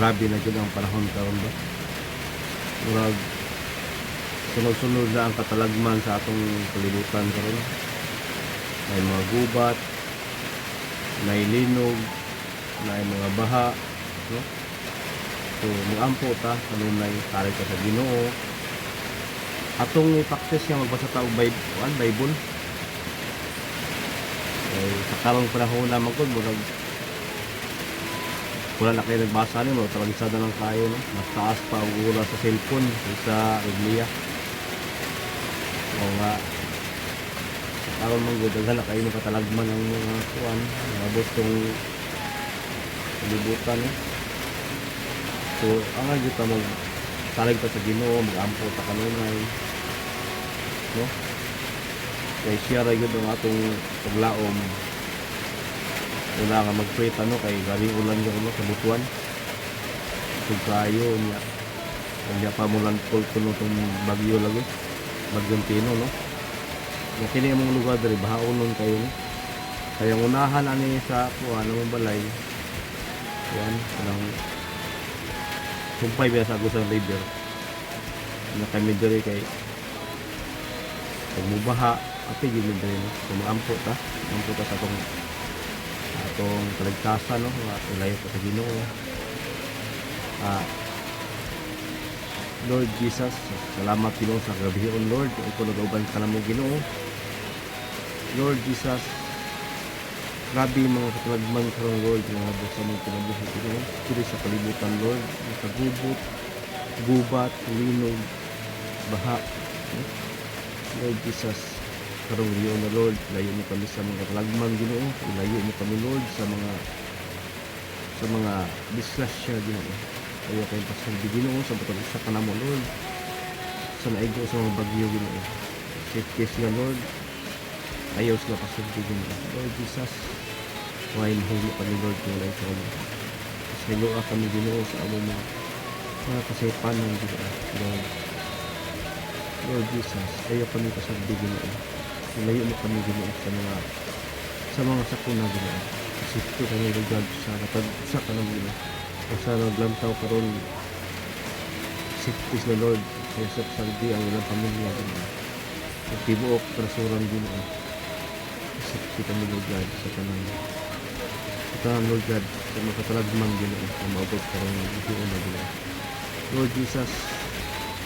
grabe na gud ang panahon karon ba? Murag sunod-sunod na ang katalagman sa atong kalibutan karon may mga gubat may linog may mga baha no? so muampo ta kanunay tarik sa Ginoo. Atong i-practice nga magbasa ta og Bible, Bible. Eh, sa karong panahon naman ko murag wala na kayo nagbasa ni mo talagisada lang kayo no? mas taas pa ang ura sa cellphone sa Biblia o nga. Sa karong manggo daghan na kayo nakatalagman ng mga kuan nabot tong libutan no? so ang nga dito mag talag ta sa Ginoo magampo ta kanunay no? Kay siya ra gyud ang atong paglaom wala nga mag-pray ano kay galing ulan yung ano sa butuan kung kayo niya. Kanya pa mulan tol tuno tong bagyo lagi bagyong tino no? Na kini among lugar diri bahaonon kayo no? Kaya unahan ani sa kuha ng balay. Yan kanang sumpay biya sa agos ang labor? Na kami diri kay pag mubaha api mi diri no? So maampo ta maampo ta sa atong atong kaligtasan no? Nga ilayo pa sa Ginoo. Ah Lord Jesus salamat Ginoo sa gabihon Lord ikaw nagauban ka namo Ginoo. Lord Jesus grabe mga katalagman karong Lord nga sa mga kinabuhi Ginoo. Diri sa kalibutan Lord nakagubot gubat linog baha? Lord Jesus karong riyo na Lord layo mo kami sa mga katalagman Ginoo. Ilayo mo kami Lord sa mga sa mga disgrasya Ginoo. Kaya kayo pasalbi Ginoo sa patag sa kanamo Lord. Sa naigo sa mga bagyo Ginoo. Safety sila Lord. Ayaw sila pasalbi Ginoo. Lord Jesus why mahuli kami Lord kung wala ito kami Silo kami Ginoo sa among mga mga kasipanan Ginoo. Lord. Lord Jesus ayaw kami pasalbi Ginoo Ilayo mo kami Ginoo sa mga sa mga sakuna Ginoo Safety kami Lord sa katag sa kanang Ginoo sa naglantaw karon safety sa Lord. Sa saldi ang ilang pamilya Ginoo At tibuok trasuran Ginoo safety kami God sa kanang sa kanang Lord God sa mga katalagman Ginoo sa maabot karon Ginoo na Ginoo Lord Jesus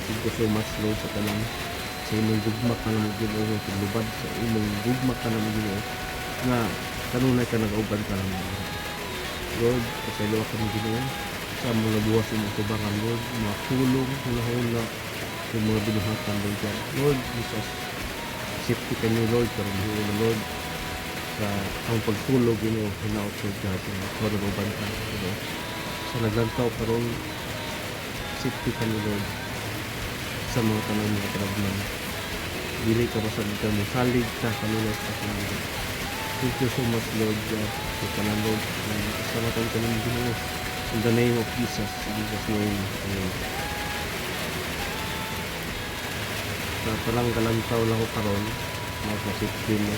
Thank you so much Lord sa kanang imong gugma ka naman Ginoo sa lubad sa imong gugma ka naman Ginoo nga kanunay ka nag-uban ka naman Lord. Pasaylo ka ng Ginoo. Sa mga buwas sa mga tubangan Lord mga tulong hula-hula sa mga binuhatan Lord God Lord Jesus safety ka niyo Lord karong Ginoo na Lord. Sa ang pagtulog Ginoo hinaot Lord God ikaw nag-uban ka Ginoo sa naglantaw karong safety ka niyo Lord. Sa mga tanong mga karagman. Dili ka masagid ka mo, salig ka kanila sa kanila. Thank you so much, Lord God. Sa kanan, Lord. Kasamatan ka ng Ginoo. In the name of Jesus. In Jesus' name. Amen. Sa parang galantaw lang ko karon, mga pasipin mo.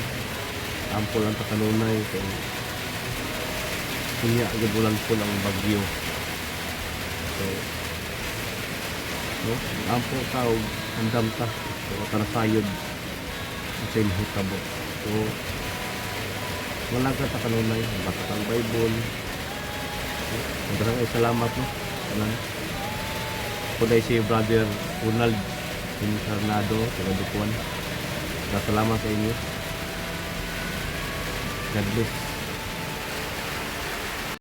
Ampo lang ta kanunay. Kaya, kunya, agabulan po lang bagyo. So, no? Ampo tao, andam ta. So, kanasayod sa inhitabo. So, wala ka ta kanunay, baka kang Bible. Maraming ay salamat no. Kanan. Kuday si brother Ronald Incarnado, taga Dukuan. Salamat sa inyo. God bless.